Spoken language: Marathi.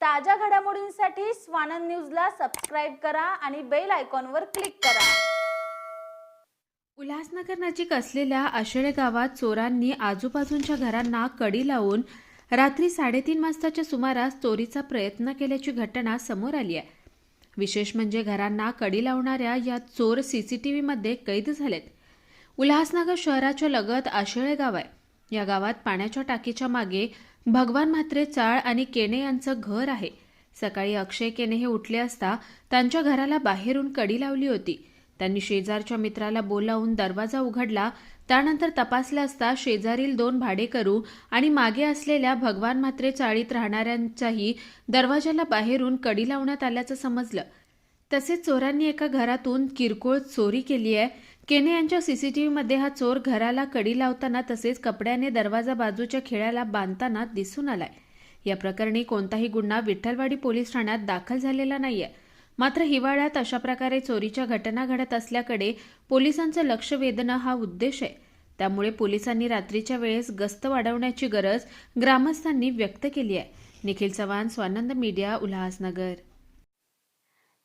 ताज्या घडामोडींसाठी स्वानंद न्यूजला सबस्क्राईब करा आणि बेल आयकॉनवर क्लिक करा. उल्हासनगर नजीक असलेल्या आशेळे गावात चोरांनी आजूबाजूंच्या घरांना कडी लावून रात्री साडेतीन वाजताच्या सुमारास चोरीचा प्रयत्न केल्याची घटना समोर आली आहे. विशेष म्हणजे घरांना कडी लावणाऱ्या या चोर सीसीटीव्हीमध्ये कैद झालेत. उल्हासनगर शहराच्या लगत आशेळे गाव आहे. या गावात पाण्याच्या टाकीच्या मागे भगवान म्हात्रे चाळ आणि केने यांचं घर आहे. सकाळी अक्षय केने हे उठले असता त्यांच्या घराला बाहेरून कडी लावली होती. त्यांनी शेजारच्या मित्राला बोलावून दरवाजा उघडला. त्यानंतर तपासला असता शेजारील दोन भाडेकरू आणि मागे असलेल्या भगवान म्हात्रे चाळीत राहणाऱ्यांच्याही दरवाजाला बाहेरून कडी लावण्यात आल्याचं समजलं. तसेच चोरांनी एका घरातून किरकोळ चोरी केली आहे. केने यांच्या सीसीटीव्हीमध्ये हा चोर घराला कडी लावताना तसेच कपड्याने दरवाजा बाजूच्या खिळ्याला बांधताना दिसून आलाय. या प्रकरणी कोणताही गुन्हा विठ्ठलवाडी पोलीस ठाण्यात दाखल झालेला नाहीये. मात्र हिवाळ्यात अशा प्रकारे चोरीच्या घटना घडत असल्याकडे पोलिसांचं लक्ष वेधणं हा उद्देश आहे. त्यामुळे पोलिसांनी रात्रीच्या वेळेस गस्त वाढवण्याची गरज ग्रामस्थांनी व्यक्त केली आहे. निखिल चव्हाण स्वानंद मीडिया उल्हासनगर.